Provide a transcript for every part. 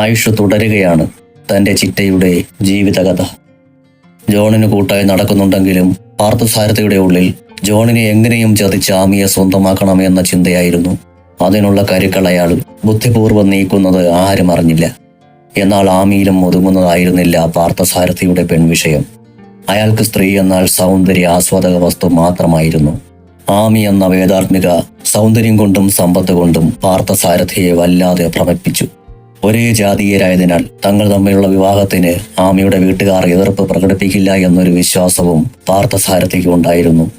ആയുഷ് തുടരുകയാണ് തന്റെ ചിറ്റയുടെ ജീവിതകഥ. ജോണിന് കൂട്ടായി നടക്കുന്നുണ്ടെങ്കിലും പാർത്ഥസാരഥിയുടെ ഉള്ളിൽ ജോണിനെ എങ്ങനെയും ചതിച്ച് ആമിയെ സ്വന്തമാക്കണമെന്ന ചിന്തയായിരുന്നു. അതിനുള്ള കരുക്കൾ അയാൾ ബുദ്ധിപൂർവം നീക്കുന്നത് ആരും അറിഞ്ഞില്ല. എന്നാൽ ആമിയിലും ഒതുങ്ങുന്നതായിരുന്നില്ല പാർത്ഥസാരഥിയുടെ പെൺവിഷയം. അയാൾക്ക് സ്ത്രീ എന്നാൽ സൗന്ദര്യ ആസ്വാദക വസ്തു മാത്രമായിരുന്നു. ആമി എന്ന വേദാത്മിക സൗന്ദര്യം കൊണ്ടും സമ്പത്ത് കൊണ്ടും പാർത്ഥസാരഥിയെ വല്ലാതെ ഭ്രമിപ്പിച്ചു. ഒരേ ജാതീയരായതിനാൽ തങ്ങൾ തമ്മിലുള്ള വിവാഹത്തിന് ആമിയുടെ വീട്ടുകാർ എതിർപ്പ് പ്രകടിപ്പിക്കില്ല എന്നൊരു വിശ്വാസവും പാർത്ഥസാരഥിക്ക് ഉണ്ടായിരുന്നു.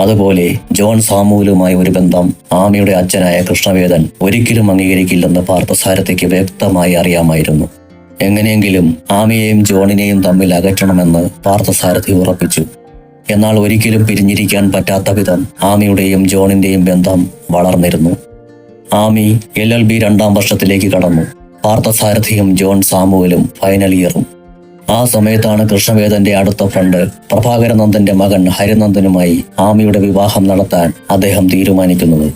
അതുപോലെ ജോൺ സാമുവിലുമായി ഒരു ബന്ധം ആമിയുടെ അച്ഛനായ കൃഷ്ണവേദൻ ഒരിക്കലും അംഗീകരിക്കില്ലെന്ന് പാർത്ഥസാരഥിക്ക് വ്യക്തമായി അറിയാമായിരുന്നു. എങ്ങനെയെങ്കിലും ആമിയെയും ജോണിനെയും തമ്മിൽ അകറ്റണമെന്ന് പാർത്ഥസാരഥി ഉറപ്പിച്ചു. എന്നാൽ ഒരിക്കലും പിരിഞ്ഞിരിക്കാൻ പറ്റാത്ത വിധം ആമിയുടെയും ജോണിന്റെയും ബന്ധം വളർന്നിരുന്നു. ആമി എൽ എൽ ബി രണ്ടാം വർഷത്തിലേക്ക് കടന്നു. പാർത്ഥസാരഥിയും ജോൺ സാമുവലും ഫൈനൽ ഇയറും ആ സമയത്താണ് കൃഷ്ണവേദന്റെ അടുത്ത ഫ്രണ്ട് പ്രഭാകരനന്ദന്റെ മകൻ ഹരിനന്ദനുമായി ആമിയുടെ വിവാഹം നടത്താൻ അദ്ദേഹം തീരുമാനിക്കുന്നത്.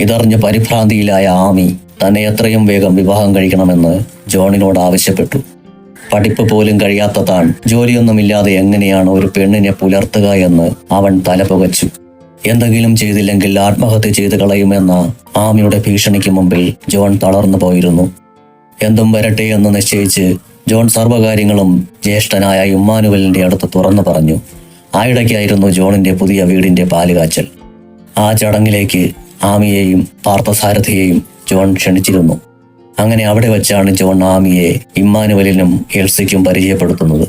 ഇതറിഞ്ഞ് പരിഭ്രാന്തിയിലായ ആമി തന്നെ എത്രയും വേഗം വിവാഹം കഴിക്കണമെന്ന് ജോണിനോട് ആവശ്യപ്പെട്ടു. പഠിപ്പ് പോലും കഴിയാത്ത താൻ ജോലിയൊന്നുമില്ലാതെ എങ്ങനെയാണ് ഒരു പെണ്ണിനെ പുലർത്തുക എന്ന് അവൻ തലപുകച്ചു. എന്തെങ്കിലും ചെയ്തില്ലെങ്കിൽ ആത്മഹത്യ ചെയ്തു കളയുമെന്ന ആമിയുടെ ഭീഷണിക്ക് മുമ്പിൽ ജോൺ തളർന്നു പോയിരുന്നു. എന്തും വരട്ടെ എന്ന് നിശ്ചയിച്ച് ജോൺ സർവകാര്യങ്ങളും ജ്യേഷ്ഠനായ ഇമ്മാനുവലിന്റെ അടുത്ത് തുറന്നു പറഞ്ഞു. ആയിടയ്ക്കായിരുന്നു ജോണിന്റെ പുതിയ വീടിന്റെ പാലുകാച്ചൽ. ആ ചടങ്ങിലേക്ക് ആമിയെയും പാർത്ഥസാരഥിയെയും ജോൺ ക്ഷണിച്ചിരുന്നു. അങ്ങനെ അവിടെ വെച്ചാണ് ജോൺ ആമിയെ ഇമ്മാനുവലിനും എൽസിക്കും പരിചയപ്പെടുത്തുന്നത്.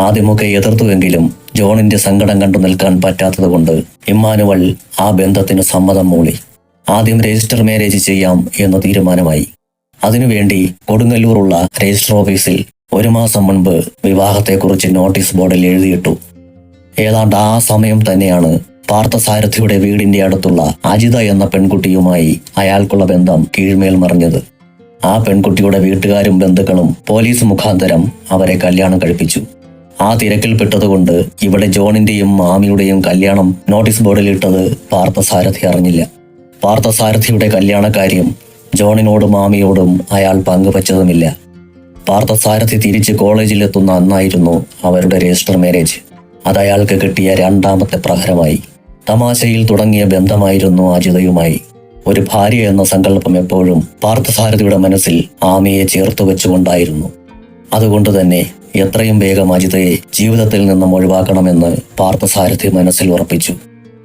ആദ്യമൊക്കെ എതിർത്തുവെങ്കിലും ജോണിന്റെ സങ്കടം കണ്ടു നിൽക്കാൻ പറ്റാത്തതുകൊണ്ട് ഇമ്മാനുവൽ ആ ബന്ധത്തിന് സമ്മതം മൂളി. ആദ്യം രജിസ്റ്റർ മാരേജ് ചെയ്യാം എന്ന് തീരുമാനമായി. അതിനുവേണ്ടി കൊടുങ്ങല്ലൂറുള്ള രജിസ്റ്റർ ഓഫീസിൽ ഒരു മാസം മുൻപ് വിവാഹത്തെക്കുറിച്ച് നോട്ടീസ് ബോർഡിൽ എഴുതിയിട്ടു. ഏതാണ്ട് ആ സമയം തന്നെയാണ് പാർത്ഥസാരഥിയുടെ വീടിന്റെ അടുത്തുള്ള അജിത എന്ന പെൺകുട്ടിയുമായി അയാൾക്കുള്ള ബന്ധം കീഴ്മേൽ മറിഞ്ഞത്. ആ പെൺകുട്ടിയുടെ വീട്ടുകാരും ബന്ധുക്കളും പോലീസ് മുഖാന്തരം അവരെ കല്യാണം കഴിപ്പിച്ചു. ആ തിരക്കിൽപ്പെട്ടതുകൊണ്ട് ഇവിടെ ജോണിന്റെയും മാമിയുടെയും കല്യാണം നോട്ടീസ് ബോർഡിൽ ഇട്ടത് പാർത്ഥസാരഥി അറിഞ്ഞില്ല. പാർത്ഥസാരഥിയുടെ കല്യാണക്കാര്യം ജോണിനോടും മാമിയോടും അയാൾ പങ്കുവച്ചതുമില്ല. പാർത്ഥസാരഥി തിരിച്ച് കോളേജിലെത്തുന്ന അന്നായിരുന്നു അവരുടെ രജിസ്റ്റർ മാരേജ്. അത് അയാൾക്ക് കിട്ടിയ രണ്ടാമത്തെ പ്രഹരമായി. തമാശയിൽ തുടങ്ങിയ ബന്ധമായിരുന്നു അജിതയുമായി. ഒരു ഭാര്യ എന്ന സങ്കല്പം എപ്പോഴും പാർത്ഥസാരഥിയുടെ മനസ്സിൽ ആമിയെ ചേർത്തു വെച്ചുകൊണ്ടായിരുന്നു. അതുകൊണ്ട് തന്നെ എത്രയും വേഗം അജിതയെ ജീവിതത്തിൽ നിന്നും ഒഴിവാക്കണമെന്ന് പാർത്ഥസാരഥി മനസ്സിൽ ഉറപ്പിച്ചു.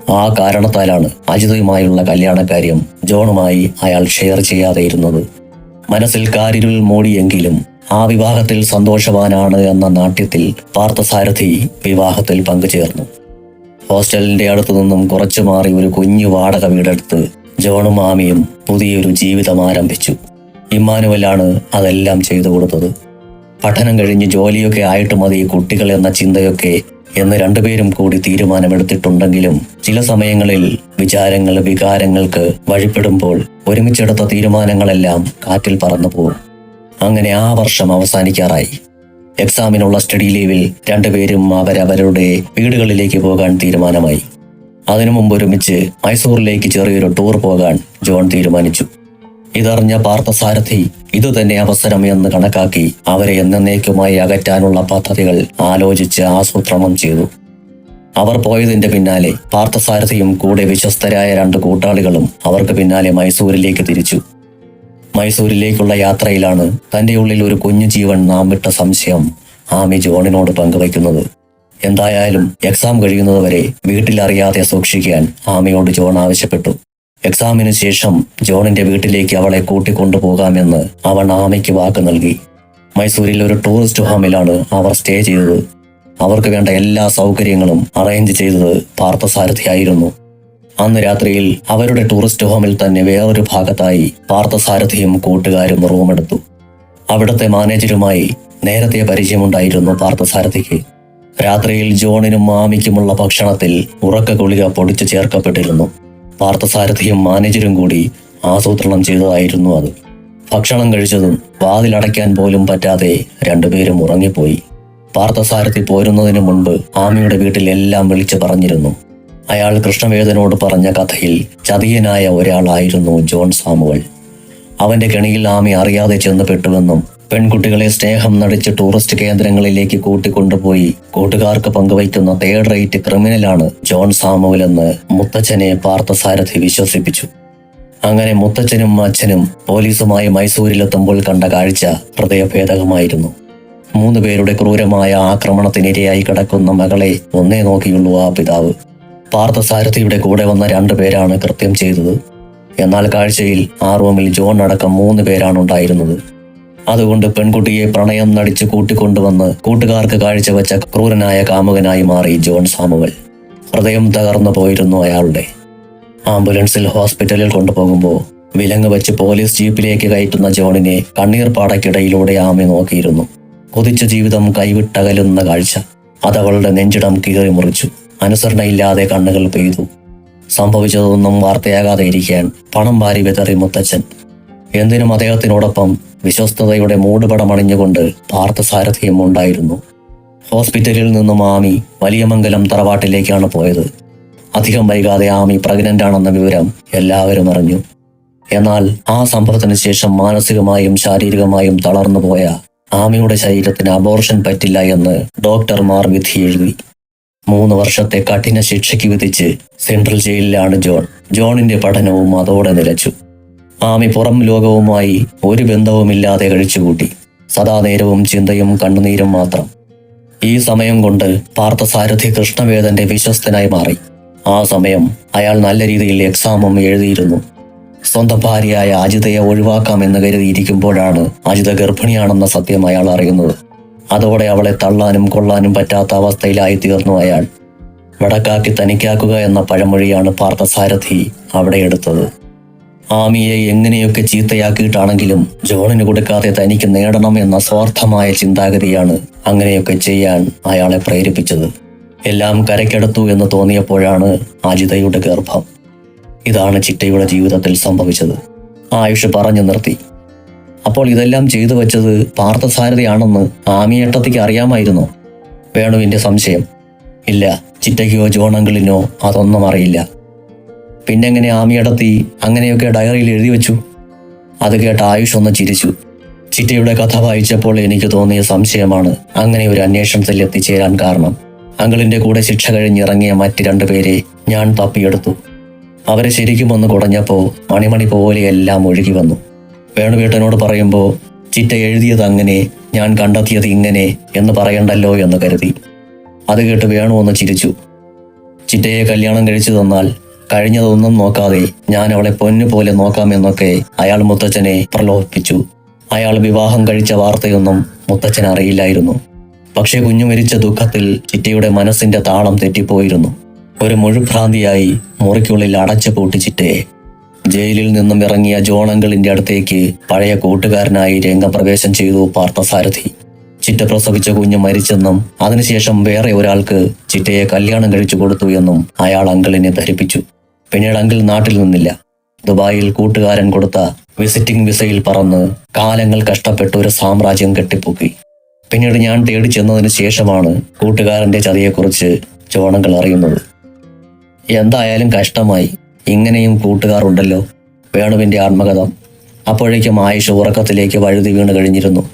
ആ കാരണത്താലാണ് അജിതയുമായുള്ള കല്യാണകാര്യം ജോണുമായി അയാൾ ഷെയർ ചെയ്യാതെ ഇരുന്നത് മനസ്സിൽ കാരിരുൾ മൂടിയെങ്കിലും ആ വിവാഹത്തിൽ സന്തോഷവാനാണ് എന്ന നാട്യത്തിൽ പാർത്ഥസാരഥി വിവാഹത്തിൽ പങ്കുചേർന്നു. ഹോസ്റ്റലിന്റെ അടുത്തു നിന്നും കുറച്ചു മാറി ഒരു കുഞ്ഞു വാടക വീടെടുത്ത് ജോണും മാമിയും പുതിയൊരു ജീവിതം ആരംഭിച്ചു. ഇമ്മാനുവലാണ് അതെല്ലാം ചെയ്തു കൊടുത്തത്. പഠനം കഴിഞ്ഞ് ജോലിയൊക്കെ ആയിട്ട് മതി കുട്ടികൾ എന്ന ചിന്തയൊക്കെ എന്ന് രണ്ടുപേരും കൂടി തീരുമാനമെടുത്തിട്ടുണ്ടെങ്കിലും ചില സമയങ്ങളിൽ വിചാരങ്ങൾ വികാരങ്ങൾക്ക് വഴിപ്പെടുമ്പോൾ ഒരുമിച്ചെടുത്ത തീരുമാനങ്ങളെല്ലാം കാറ്റിൽ പറന്നു പോകും അങ്ങനെ ആ വർഷം അവസാനിക്കാറായി. എക്സാമിനുള്ള സ്റ്റഡി ലീവിൽ രണ്ടുപേരും അവരവരുടെ വീടുകളിലേക്ക് പോകാൻ തീരുമാനമായി. അതിനു മുമ്പ് ഒരുമിച്ച് മൈസൂറിലേക്ക് ചെറിയൊരു ടൂർ പോകാൻ ജോൺ തീരുമാനിച്ചു. ഇതറിഞ്ഞ പാർത്ഥസാരഥി ഇതുതന്നെ അവസരം എന്ന് കണക്കാക്കി അവരെ എന്നേക്കുമായി അകറ്റാനുള്ള പദ്ധതികൾ ആലോചിച്ച് ആസൂത്രണം ചെയ്തു. അവർ പോയതിന്റെ പിന്നാലെ പാർത്ഥസാരഥിയും കൂടെ വിശ്വസ്തരായ രണ്ട് കൂട്ടാളികളും അവർക്ക് പിന്നാലെ മൈസൂരിലേക്ക് തിരിച്ചു. മൈസൂരിലേക്കുള്ള യാത്രയിലാണ് തന്റെ ഉള്ളിൽ ഒരു കുഞ്ഞു ജീവൻ നാം വിട്ട സംശയം ആമി ജോണിനോട് പങ്കുവയ്ക്കുന്നത്. എന്തായാലും എക്സാം കഴിയുന്നതുവരെ വീട്ടിലറിയാതെ സൂക്ഷിക്കാൻ ആമിയോട് ജോൺ ആവശ്യപ്പെട്ടു. എക്സാമിന് ശേഷം ജോണിന്റെ വീട്ടിലേക്ക് അവളെ കൂട്ടിക്കൊണ്ടുപോകാമെന്ന് അവൻ ആമയ്ക്ക് വാക്ക് നൽകി. മൈസൂരിൽ ഒരു ടൂറിസ്റ്റ് ഹോമിലാണ് അവർ സ്റ്റേ ചെയ്തത്. അവർക്ക് വേണ്ട എല്ലാ സൗകര്യങ്ങളും അറേഞ്ച് ചെയ്തത് പാർത്ഥസാരഥിയായിരുന്നു. അന്ന് രാത്രിയിൽ അവരുടെ ടൂറിസ്റ്റ് ഹോമിൽ തന്നെ വേറൊരു ഭാഗത്തായി പാർത്ഥസാരഥിയും കൂട്ടുകാരും റൂമെടുത്തു അവിടുത്തെ മാനേജരുമായി നേരത്തെ പരിചയമുണ്ടായിരുന്നു പാർത്ഥസാരഥിക്ക്. രാത്രിയിൽ ജോണിനും മാമിക്കുമുള്ള ഭക്ഷണത്തിൽ ഉറക്ക ഗുളിക പൊടിച്ചു ചേർക്കപ്പെട്ടിരുന്നു. പാർത്ഥസാരഥിയും മാനേജരും കൂടി ആസൂത്രണം ചെയ്തതായിരുന്നു അത്. ഭക്ഷണം കഴിച്ചതും വാതിലടയ്ക്കാൻ പോലും പറ്റാതെ രണ്ടുപേരും ഉറങ്ങിപ്പോയി. പാർത്ഥസാരഥി പോരുന്നതിന് മുൻപ് ആമിയുടെ വീട്ടിൽ എല്ലാം വിളിച്ചു പറഞ്ഞിരുന്നു. അയാൾ കൃഷ്ണവേദനോട് പറഞ്ഞ കഥയിൽ ചതിയനായ ഒരാളായിരുന്നു ജോൺ സാമുവൽ അവന്റെ കെണിയിൽ ആമി അറിയാതെ ചെന്ന് പെട്ടുവെന്നും പെൺകുട്ടികളെ സ്നേഹം നടിച്ച് ടൂറിസ്റ്റ് കേന്ദ്രങ്ങളിലേക്ക് കൂട്ടിക്കൊണ്ടുപോയി. കൂട്ടുകാർക്ക് പങ്കുവയ്ക്കുന്ന തേർഡ് റേറ്റ് ക്രിമിനലാണ് ജോൺ സാമുവൽ എന്ന് മുത്തച്ഛനെ പാർത്ഥസാരഥി വിശ്വസിപ്പിച്ചു. അങ്ങനെ മുത്തച്ഛനും അച്ഛനും പോലീസുമായി മൈസൂരിലെത്തുമ്പോൾ കണ്ട കാഴ്ച ഹൃദയഭേദകമായിരുന്നു. മൂന്ന് പേരുടെ ക്രൂരമായ ആക്രമണത്തിനിരയായി കിടക്കുന്ന മകളെ ഒന്നേ നോക്കിയുള്ളൂ ആ പിതാവ്. പാർത്ഥസാരഥിയുടെ കൂടെ വന്ന രണ്ടു പേരാണ് കൃത്യം ചെയ്തത്. എന്നാൽ കാഴ്ചയിൽ ആ റൂമിൽ ജോൺ അടക്കം മൂന്ന് പേരാണ് ഉണ്ടായിരുന്നത്. അതുകൊണ്ട് പെൺകുട്ടിയെ പ്രണയം നടിച്ച് കൂട്ടിക്കൊണ്ടുവന്ന് കൂട്ടുകാർക്ക് കാഴ്ചവെച്ച ക്രൂരനായ കാമുകനായി മാറി ജോൺ സാമുവൽ. ഹൃദയം തകർന്നു പോയിരുന്നു അയാളുടെ. ആംബുലൻസിൽ ഹോസ്പിറ്റലിൽ കൊണ്ടുപോകുമ്പോൾ വിലങ്ങ് വെച്ച് പോലീസ് ജീപ്പിലേക്ക് കയറ്റുന്ന ജോണിനെ കണ്ണീർ പാടയ്ക്കിടയിലൂടെ ആമി നോക്കിയിരുന്നു. കൊതിച്ച ജീവിതം കൈവിട്ടകലുന്ന കാഴ്ച. അതവളുടെ നെഞ്ചിടം കീറി മുറിച്ചു. അനുസരണയില്ലാതെ കണ്ണുകൾ പെയ്തു. സംഭവിച്ചതൊന്നും വാർത്തയാകാതെ ഇരിക്കാൻ പണം വാരി വിതറി മുത്തച്ഛൻ. എന്തിനും അദ്ദേഹത്തിനോടൊപ്പം വിശ്വസ്തതയുടെ മൂടുപടമണിഞ്ഞുകൊണ്ട് പാർത്ഥസാരഥിയും ഉണ്ടായിരുന്നു. ഹോസ്പിറ്റലിൽ നിന്നും ആമി വലിയമംഗലം തറവാട്ടിലേക്കാണ് പോയത്. അധികം വൈകാതെ ആമി പ്രഗ്നന്റ് ആണെന്ന വിവരം എല്ലാവരും അറിഞ്ഞു. എന്നാൽ ആ സംഭവത്തിന് ശേഷം മാനസികമായും ശാരീരികമായും തളർന്നു പോയ ആമിയുടെ ശരീരത്തിന് അബോർഷൻ പറ്റില്ല എന്ന് ഡോക്ടർമാർ വിധി എഴുതി. മൂന്ന് വർഷത്തെ കഠിന ശിക്ഷയ്ക്ക് വിധിച്ച് സെൻട്രൽ ജയിലിലാണ് ജോൺ. ജോണിന്റെ പഠനവും അതോടെ നിലച്ചു. ആമി പുറം ലോകവുമായി ഒരു ബന്ധവുമില്ലാതെ കഴിച്ചുകൂട്ടി. സദാ നേരവും ചിന്തയും കണ്ണുനീരും മാത്രം. ഈ സമയം കൊണ്ട് പാർത്ഥസാരഥി കൃഷ്ണവേദന്റെ വിശ്വസ്തനായി മാറി. ആ സമയം അയാൾ നല്ല രീതിയിൽ എക്സാമും എഴുതിയിരുന്നു. സ്വന്തം ഭാര്യയായ അജിതയെ ഒഴിവാക്കാമെന്ന് കരുതിയിരിക്കുമ്പോഴാണ് അജിത ഗർഭിണിയാണെന്ന സത്യം അയാൾ അറിയുന്നത്. അതോടെ അവളെ തള്ളാനും കൊള്ളാനും പറ്റാത്ത അവസ്ഥയിലായി തീർന്നു അയാൾ. വടക്കാക്കി തനിക്കാക്കുക എന്ന പഴമൊഴിയാണ് പാർത്ഥസാരഥി അവിടെ എടുത്തത്. ആമിയെ എങ്ങനെയൊക്കെ ചീത്തയാക്കിയിട്ടാണെങ്കിലും ജോണിന് കൊടുക്കാതെ തനിക്ക് നേടണം എന്ന സ്വാർത്ഥമായ ചിന്താഗതിയാണ് അങ്ങനെയൊക്കെ ചെയ്യാൻ അയാളെ പ്രേരിപ്പിച്ചത്. എല്ലാം കരക്കെടുത്തു എന്ന് തോന്നിയപ്പോഴാണ് അജിതയുടെ ഗർഭം. ഇതാണ് ചിട്ടയുടെ ജീവിതത്തിൽ സംഭവിച്ചത്. ആയുഷ് പറഞ്ഞു നിർത്തി. അപ്പോൾ ഇതെല്ലാം ചെയ്തു വെച്ചത് പാർത്ഥസാരഥിയാണെന്ന് ആമിയേട്ടത്തിക്ക് അറിയാമായിരുന്നു? വേണുവിന്റെ സംശയം. ഇല്ല ചിറ്റയ്ക്കോ ജോണങ്കിളിനോ അതൊന്നും അറിയില്ല. പിന്നെങ്ങനെ ആമിയടത്തി അങ്ങനെയൊക്കെ ഡയറിയിൽ എഴുതി വെച്ചു. അത് കേട്ട് ആയുഷ് ഒന്ന് ചിരിച്ചു. ചിറ്റയുടെ കഥ വായിച്ചപ്പോൾ എനിക്ക് തോന്നിയ സംശയമാണ് അങ്ങനെ ഒരു അന്വേഷണത്തിൽ എത്തിച്ചേരാൻ കാരണം. അങ്കിളിന്റെ കൂടെ ശിക്ഷ കഴിഞ്ഞിറങ്ങിയ മറ്റ് രണ്ടുപേരെ ഞാൻ തപ്പിയെടുത്തു. അവരെ ശരിക്കും ഒന്ന് കുടഞ്ഞപ്പോ മണിമണി പോലെ എല്ലാം ഒഴുകി വന്നു. വേണുവേട്ടനോട് പറയുമ്പോൾ ചിറ്റ എഴുതിയത് അങ്ങനെ ഞാൻ കണ്ടെത്തിയത് ഇങ്ങനെ എന്ന് പറയണ്ടല്ലോ എന്ന് കരുതി. അത് കേട്ട് വേണു ഒന്ന് ചിരിച്ചു. ചിറ്റയെ കല്യാണം കഴിച്ചു തന്നാൽ കഴിഞ്ഞതൊന്നും നോക്കാതെ ഞാൻ അവളെ പൊന്നുപോലെ നോക്കാമെന്നൊക്കെ അയാൾ മുത്തച്ഛനെ പ്രലോഭിപ്പിച്ചു. അയാൾ വിവാഹം കഴിച്ച വാർത്തയൊന്നും മുത്തച്ഛൻ അറിയില്ലായിരുന്നു. പക്ഷേ കുഞ്ഞു മരിച്ച ദുഃഖത്തിൽ ചിറ്റയുടെ മനസ്സിന്റെ താളം തെറ്റിപ്പോയിരുന്നു. ഒരു മുഴുഭ്രാന്തിയായി മുറിക്കുള്ളിൽ അടച്ചു പൂട്ടി ചിറ്റയെ. ജയിലിൽ നിന്നും ഇറങ്ങിയ ജോണങ്കിളിന്റെ അടുത്തേക്ക് പഴയ കൂട്ടുകാരനായി രംഗപ്രവേശം ചെയ്തു പാർത്ഥസാരഥി. ചിറ്റ പ്രസവിച്ച കുഞ്ഞ് മരിച്ചെന്നും അതിനുശേഷം വേറെ ഒരാൾക്ക് ചിറ്റയെ കല്യാണം കഴിച്ചു കൊടുത്തു എന്നും അയാൾ അങ്കിളിനെ ധരിപ്പിച്ചു. പിന്നീട് അങ്കിൾ നാട്ടിൽ നിന്നില്ല. ദുബായിൽ കൂട്ടുകാരൻ കൊടുത്ത വിസിറ്റിംഗ് വിസയിൽ പറന്ന് കാലങ്ങൾ കഷ്ടപ്പെട്ട് ഒരു സാമ്രാജ്യം കെട്ടിപ്പൊക്കി. പിന്നീട് ഞാൻ തേടി ചെന്നതിന് ശേഷമാണ് കൂട്ടുകാരന്റെ ചതിയെക്കുറിച്ച് ചോണങ്ങൾ അറിയുന്നത്. എന്തായാലും കഷ്ടമായി. ഇങ്ങനെയും കൂട്ടുകാരുണ്ടല്ലോ വേണുവിന്റെ ആത്മകഥ. അപ്പോഴേക്കും ആയുഷ് ഉറക്കത്തിലേക്ക് വഴുതി വീണ് കഴിഞ്ഞിരുന്നു.